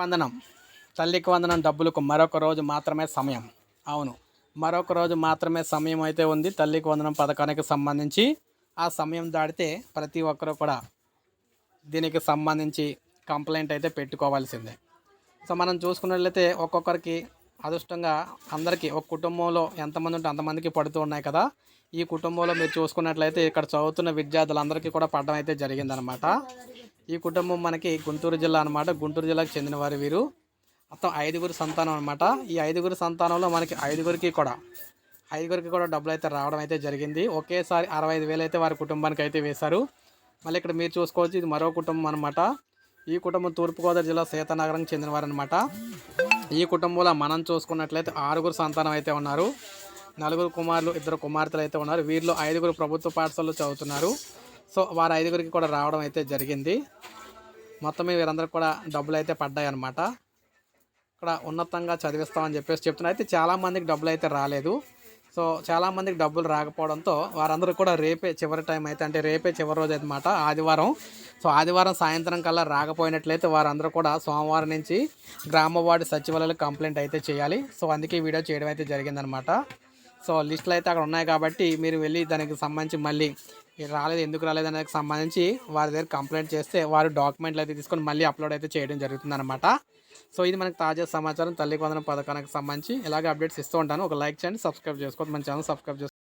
వందనం. తల్లికి వందనం డబ్బులకు మరొక రోజు మాత్రమే సమయం. అవును మరొక రోజు మాత్రమే సమయం అయితే ఉంది. తల్లికి వందనం పథకానికి సంబంధించి ఆ సమయం దాటితే ప్రతి ఒక్కరూ కూడా దీనికి సంబంధించి కంప్లైంట్ అయితే పెట్టుకోవాల్సిందే. సో మనం చూసుకున్నట్లయితే ఒక్కొక్కరికి అదృష్టంగా అందరికీ ఒక కుటుంబంలో ఎంతమంది ఉంటే అంతమందికి పడుతూ ఉన్నాయి కదా. ఈ కుటుంబంలో మీరు చూసుకున్నట్లయితే ఇక్కడ చదువుతున్న విద్యార్థులందరికీ కూడా పడడం అయితే జరిగిందనమాట ఈ కుటుంబం మనకి గుంటూరు జిల్లా అనమాట గుంటూరు జిల్లాకు చెందినవారు వీరు మొత్తం ఐదుగురు సంతానం అనమాట ఈ ఐదుగురు సంతానంలో మనకి ఐదుగురికి కూడా ఐదుగురికి కూడా డబ్బులు అయితే రావడం అయితే జరిగింది. ఒకేసారి అరవై ఐదు వేలు అయితే వారి కుటుంబానికి అయితే వేశారు. మళ్ళీ ఇక్కడ మీరు చూసుకోవచ్చు ఇది మరో కుటుంబం అనమాట ఈ కుటుంబం తూర్పుగోదావరి జిల్లా సీతానగరానికి చెందినవారు అనమాట ఈ కుటుంబంలో మనం చూసుకున్నట్లయితే ఆరుగురు సంతానం అయితే ఉన్నారు. నలుగురు కుమారులు ఇద్దరు కుమార్తెలు అయితే ఉన్నారు. వీరిలో ఐదుగురు ప్రభుత్వ పాఠశాలలో చదువుతున్నారు. సో వారు ఐదుగురికి కూడా రావడం అయితే జరిగింది. మొత్తం వీరందరూ వీరందరికీ కూడా డబ్బులు అయితే పడ్డాయి అనమాట ఇక్కడ ఉన్నతంగా చదివిస్తామని చెప్పేసి చెప్తున్నారు. అయితే చాలామందికి డబ్బులు అయితే రాలేదు. సో చాలామందికి డబ్బులు రాకపోవడంతో వారందరూ కూడా రేపే చివరి టైం అయితే అంటే రేపే చివరి రోజు అనమాట ఆదివారం. సో ఆదివారం సాయంత్రం కల్లా రాకపోయినట్లయితే వారందరూ కూడా సోమవారం నుంచి గ్రామ వార్డు కంప్లైంట్ అయితే చేయాలి. సో అందుకే ఈ వీడియో చేయడం అయితే జరిగిందనమాట సో లిస్టులు అయితే అక్కడ ఉన్నాయి కాబట్టి మీరు వెళ్ళి దానికి సంబంధించి మళ్ళీ రాలేదు ఎందుకు రాలేదు అనేది సంబంధించి వారి దగ్గర కంప్లైంట్ చేస్తే వారు డాక్యుమెంట్లు అయితే తీసుకొని మళ్ళీ అప్లోడ్ అయితే చేయడం జరుగుతుందన్నమాట. సో ఇది మనకు తాజా సమాచారం తల్లి వందన పథకానికి సంబంధించి ఇలాగే అప్డేట్స్ ఇస్తూ ఉంటాను. ఒక లైక్ చేయండి సబ్స్క్రైబ్ చేసుకోవద్దు. మన ఛానల్ సబ్స్క్రైబ్